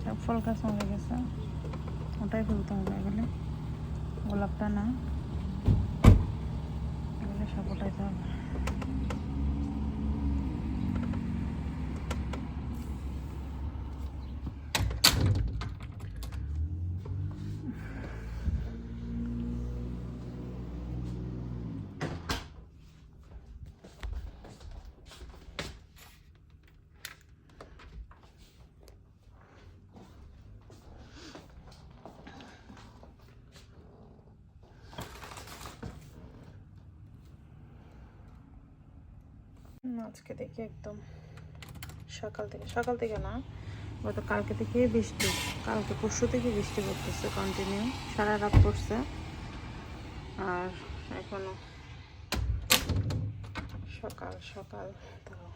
সব ফল গাছ গেছে ওটাই ফেলতে হবে এগুলো। গোলাপটা না। আজকে দেখি একদম সকাল থেকে সকাল থেকে না, গত কালকে থেকে বৃষ্টি, কালকে পরশু থেকে বৃষ্টি পড়তেছে কন্টিনিউ সারা রাত পড়ছে। আর এখনও সকাল সকাল তাও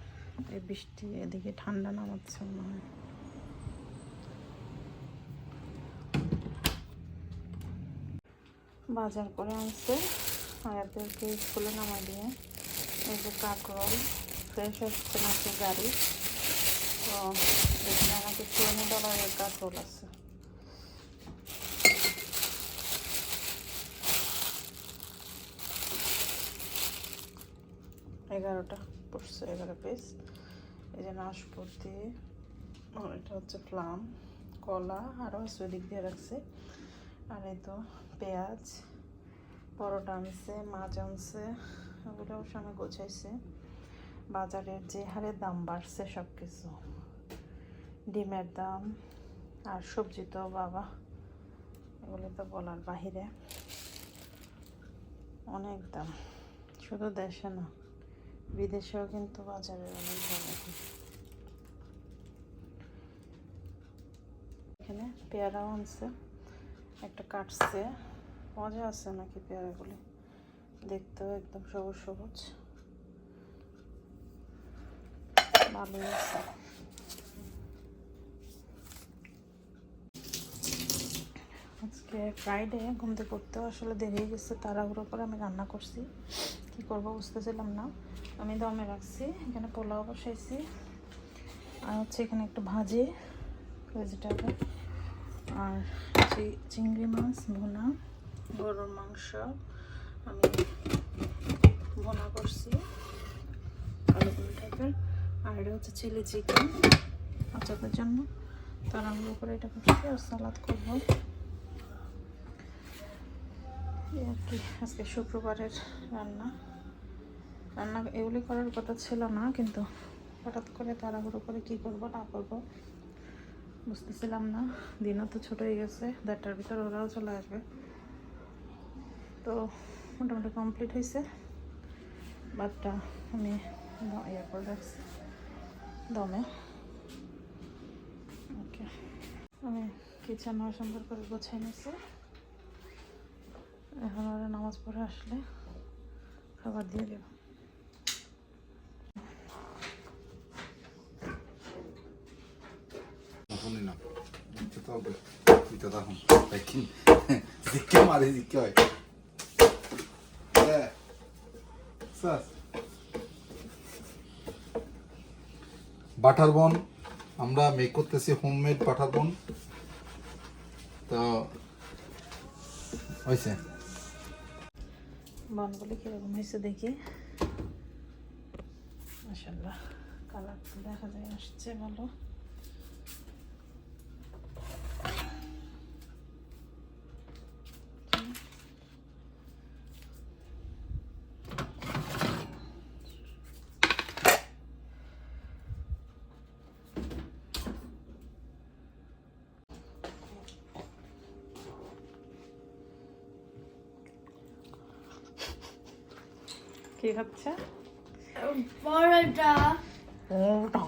এই বৃষ্টি এদিকে ঠান্ডা নামাচ্ছে মনে হয়। বাজার করে আনছে আয়াদেরকে স্কুলে নামাই দিয়ে। যে কাকরোল, ফ্রেশ আসছে নাকি গাড়ি। তো এখানে আমাকে টোয়েন্টি ডলারের কাকরোল আছে। এগারোটা পড়ছে, এগারো পিস এই যে নাশপাতি এটা হচ্ছে প্লাম কলা আরও আছে ওদিক দিয়ে রাখছে। আর এই তো পেঁয়াজ। পরোটা আনছে, মাছ আনছে ওগুলো অবশ্য আমি গোছাইছে। বাজারের যে হারে দাম বাড়ছে সব কিছু ডিমের দাম আর সবজি তো বাবা, এগুলো তো বলার বাহিরে। অনেক দাম। শুধু দেশে না, বিদেশেও কিন্তু বাজারের অনেক দাম এখন। এখানে পেয়ারাও আনছে, একটা কাটছে। মজা আছে নাকি পেয়ারাগুলি? দেখতেও একদম সবুজ সবুজ। ভালোই আছে। আজকে ফ্রাইডে ঘুম থেকে করতেও আসলে দেরি গেছে, তাড়াহুড়ো করে আমি রান্না করছি। কি করব বুঝতেছিলাম না। আমি দমে রাখছি, এখানে পোলাও বসাইছি। আর হচ্ছে এখানে একটু ভাজি ভেজিটেবল আর চিংড়ি মাছ, ভুনা। গরুর মাংস আমি ভুনা করছি টাইপের। আর এটা হচ্ছে চিলি চিকেন বাচ্চাদের জন্য। তাড়াহুড়ো করে এটা করছি আর সালাদ করব। আর কি, আজকে শুক্রবারের রান্না। রান্না এগুলি করার কথা ছিল না, কিন্তু হঠাৎ করে তাড়াহুড়ো করে কি করব, না করব, বুঝতেছিলাম না। দিনও তো ছোট হয়ে গেছে, দেড়টার ভিতর ওরাও চলে আসবে। তো মোটামুটি কমপ্লিট হয়েছে। ভাতটা আমি ইয়ে করে রাখছি। দমে। ওকে। আমি কিচেন সুন্দর করে গোছাই নিয়েছি। এখন ওরা নামাজ পড়ে আসলে খাবার দিয়ে দেব। তো হবে। দেখি। মারে হয় হ্যাঁ। স্যার। বাটার বন, আমরা মেক করতেছি হোমমেড বাটার বন। তো হয়েছে বনগুলি কীরকম হয়েছে দেখি। মাসাল্লাহ কালার দেখা যায়, আসছে ভালো। কি হচ্ছে পরোটা ওটা